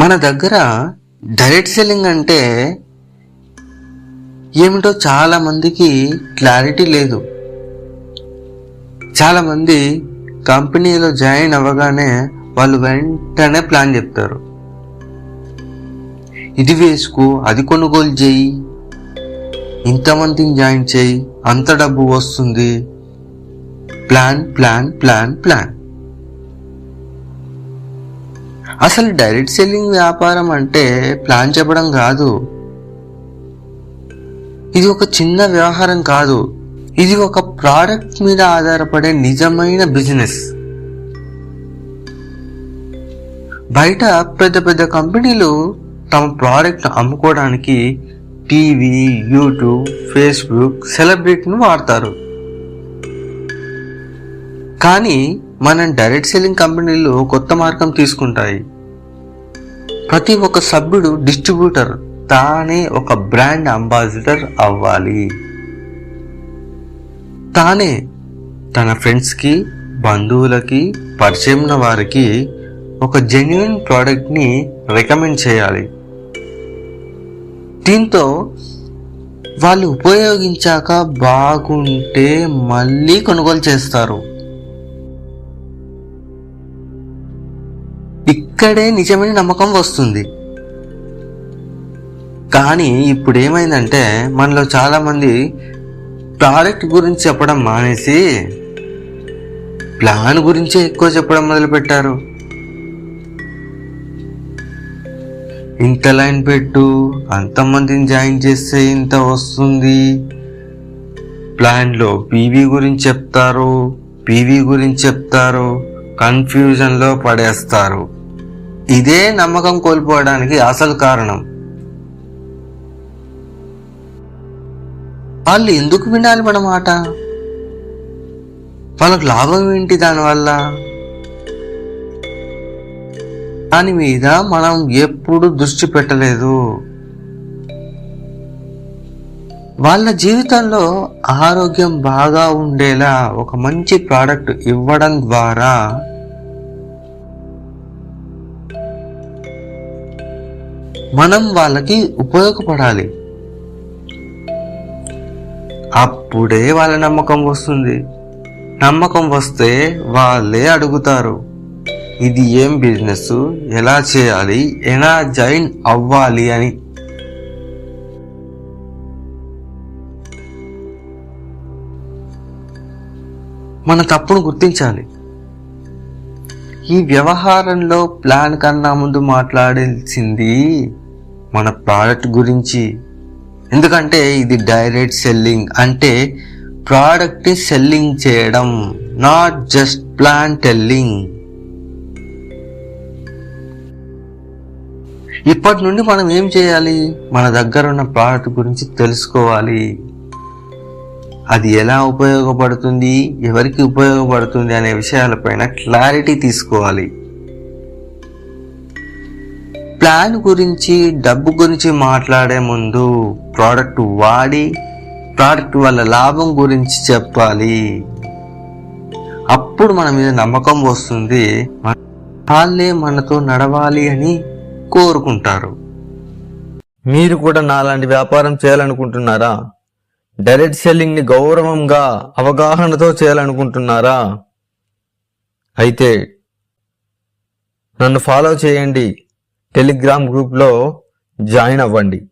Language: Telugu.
మన దగ్గర డైరెక్ట్ సెల్లింగ్ అంటే ఏమిటో చాలా మందికి క్లారిటీ లేదు. చాలామంది కంపెనీలో జాయిన్ అవ్వగానే వాళ్ళు వెంటనే ప్లాన్ చెప్తారు. ఇది వేసుకో అది కొనుగోలు చేయి. ఇంతమందిని జాయిన్ చేయి అంత డబ్బు వస్తుంది. ప్లాన్ ప్లాన్ ప్లాన్ ప్లాన్ అసలు డైరెక్ట్ సెల్లింగ్ వ్యాపారం అంటే ప్లాన్ చెప్పడం కాదు. ఇది ఒక చిన్న వ్యవహారం కాదు. ఇది ఒక ప్రోడక్ట్ మీద ఆధారపడే నిజమైన బిజినెస్ బయట పెద్ద పెద్ద కంపెనీలు తమ ప్రోడక్ట్ అమ్ముకోవడానికి టీవీ యూట్యూబ్ ఫేస్బుక్ సెలబ్రిటీని వాడతారు. కానీ మనం డైరెక్ట్ సెల్లింగ్ కంపెనీలు కొత్త మార్గం తీసుకుంటాయి. ప్రతి ఒక్క సభ్యుడు డిస్ట్రిబ్యూటర్ తానే ఒక బ్రాండ్ అంబాసిడర్ అవ్వాలి. తానే తన ఫ్రెండ్స్కి బంధువులకి పరిచయం ఉన్న వారికి ఒక జెన్యున్ ప్రోడక్ట్ని రికమెండ్ చేయాలి. దీంతో వాళ్ళు ఉపయోగించాక బాగుంటే మళ్ళీ కొనుగోలు చేస్తారు. ఇక్కడే నిజమైన నమ్మకం వస్తుంది. కానీ ఇప్పుడు ఏమైందంటే మనలో చాలామంది ప్రోడక్ట్ గురించి చెప్పడం మానేసి ప్లాన్ గురించే ఎక్కువ చెప్పడం మొదలుపెట్టారు. ఇంత లైన్ పెట్టు అంతమందిని జాయిన్ చేస్తే ఇంత వస్తుంది. ప్లాన్లో పీవీ గురించి చెప్తారు పీవీ గురించి చెప్తారు కన్ఫ్యూజన్లో పడేస్తారు. ఇదే నమ్మకం కోల్పోవడానికి అసలు కారణం. వాళ్ళు ఎందుకు వినాలి మన మాట? వాళ్ళకు లాభం ఏంటి దానివల్ల? దాని మీద మనం ఎప్పుడు దృష్టి పెట్టలేదు. వాళ్ళ జీవితంలో ఆరోగ్యం బాగా ఉండేలా ఒక మంచి ప్రోడక్ట్ ఇవ్వడం ద్వారా మనం వాళ్ళకి ఉపయోగపడాలి. అప్పుడే వాళ్ళ నమ్మకం వస్తుంది. నమ్మకం వస్తే వాళ్ళే అడుగుతారు. ఇది ఏం బిజినెస్? ఎలా చేయాలి? ఎలా జాయిన్ అవ్వాలి అని. మన తప్పును గుర్తించాలి. ఈ వ్యవహారంలో ప్లాన్ కన్నా ముందు మాట్లాడాల్సింది మన ప్రోడక్ట్ గురించి. ఎందుకంటే ఇది డైరెక్ట్ సెల్లింగ్ అంటే ప్రోడక్ట్ సెల్లింగ్ చేయడం నాట్ జస్ట్ ప్లాన్ టెల్లింగ్ ఇప్పటి నుండి మనం ఏం చేయాలి? మన దగ్గర ఉన్న ప్రోడక్ట్ గురించి తెలుసుకోవాలి. అది ఎలా ఉపయోగపడుతుంది ఎవరికి ఉపయోగపడుతుంది అనే విషయాలపైన క్లారిటీ తీసుకోవాలి. ప్లాన్ గురించి డబ్బు గురించి మాట్లాడే ముందు ప్రోడక్ట్ వాడి ప్రోడక్ట్ వల్ల లాభం గురించి చెప్పాలి. అప్పుడు మన మీద నమ్మకం వస్తుంది వాళ్ళే మనతో నడవాలి అని కోరుకుంటారు. మీరు కూడా నాలాంటి వ్యాపారం చేయాలనుకుంటున్నారా? డైరెక్ట్ సెల్లింగ్ని గౌరవంగా అవగాహనతో చేయాలనుకుంటున్నారా? అయితే నన్ను ఫాలో చేయండి. టెలిగ్రామ్ గ్రూప్లో జాయిన్ అవ్వండి.